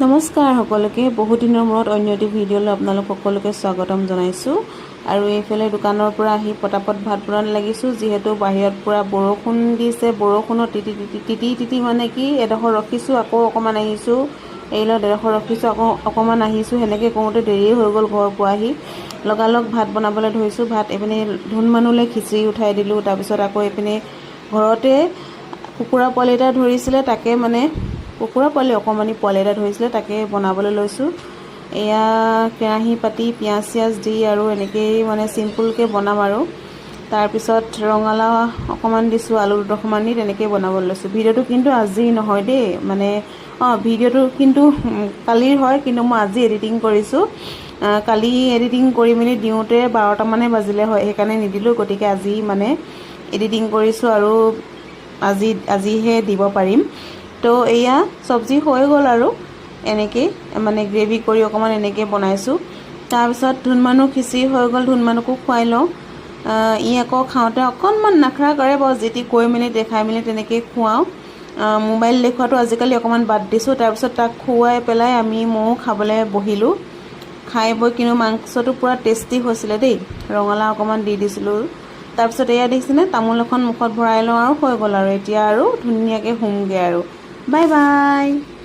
নমস্কাৰ সকলোকে। বহুত দিনৰ মূৰত অন্য এটি ভিডিঅ'লৈ আপোনালোক সকলোকে স্বাগতম জনাইছোঁ। আৰু এইফালে দোকানৰ পৰা আহি পটাপট ভাত বনাত লাগিছোঁ যিহেতু বাহিৰত পূৰা বৰষুণ দিছে। বৰষুণত তিতি তিতি তিতি তিতি মানে কি এডোখৰ ৰখিছোঁ আকৌ অকণমান আহিছোঁ। এৰিলত এডোখৰ ৰখিছোঁ আকৌ অকণমান আহিছোঁ। সেনেকৈ কৰোঁতে দেৰিয়ে হৈ গ'ল ঘৰ পোৱাহি লগালগ ভাত বনাবলৈ ধৰিছোঁ। ভাত এইপিনে ধুন মানুহলৈ খিচিৰি উঠাই দিলোঁ। তাৰপিছত আকৌ এইপিনে ঘৰতে কুকুৰা পোৱালি এটা ধৰিছিলে তাকে মানে কুকুৰা পোৱালি অকণমানি পোৱালি এটা ধৰিছিলে তাকে বনাবলৈ লৈছোঁ। এয়া কেৰাহী পাতি পিঁয়াজ চিয়াজ দি আৰু এনেকৈয়ে মানে চিম্পুলকৈ বনাম আৰু। তাৰপিছত ৰঙালাও অকণমান দিছোঁ আলু দুটকমান দি তেনেকৈয়ে বনাবলৈ লৈছোঁ। ভিডিঅ'টো কিন্তু আজি নহয় দেই মানে অঁ ভিডিঅ'টো কিন্তু কালিৰ হয় কিন্তু মই আজি এডিটিং কৰিছোঁ। কালি এডিটিং কৰি মেলি দিওঁতে বাৰটামানে বাজিলে হয় সেইকাৰণে নিদিলোঁ গতিকে আজি মানে এডিটিং কৰিছোঁ আৰু আজি আজিহে দিব পাৰিম। তো এয়া চব্জি হৈ গ'ল আৰু এনেকেই মানে গ্ৰেভি কৰি অকণমান এনেকৈ বনাইছোঁ। তাৰপিছত ধুন মানুহ খিচিৰি হৈ গ'ল ধুন মানুহকো খুৱাই লওঁ। ই আকৌ খাওঁতে অকণমান নাখাৰা কৰে বাৰু যি টি কৈ মেলি দেখাই মেলি তেনেকেই খুৱাওঁ। মোবাইল দেখুৱাটো আজিকালি অকণমান বাদ দিছোঁ তাৰপিছত তাক খুৱাই পেলাই আমি ময়ো খাবলৈ বহিলোঁ। খাই বৈ কিন্তু মাংসটো পূৰা টেষ্টি হৈছিলে দেই ৰঙালাও অকণমান দি দিছিলোঁ। তাৰপিছত এয়া দেখিছেনে তামোল এখন মুখত ভৰাই লওঁ আৰু হৈ গ'ল আৰু। এতিয়া আৰু ধুনীয়াকৈ শুমগৈ আৰু। Bye bye.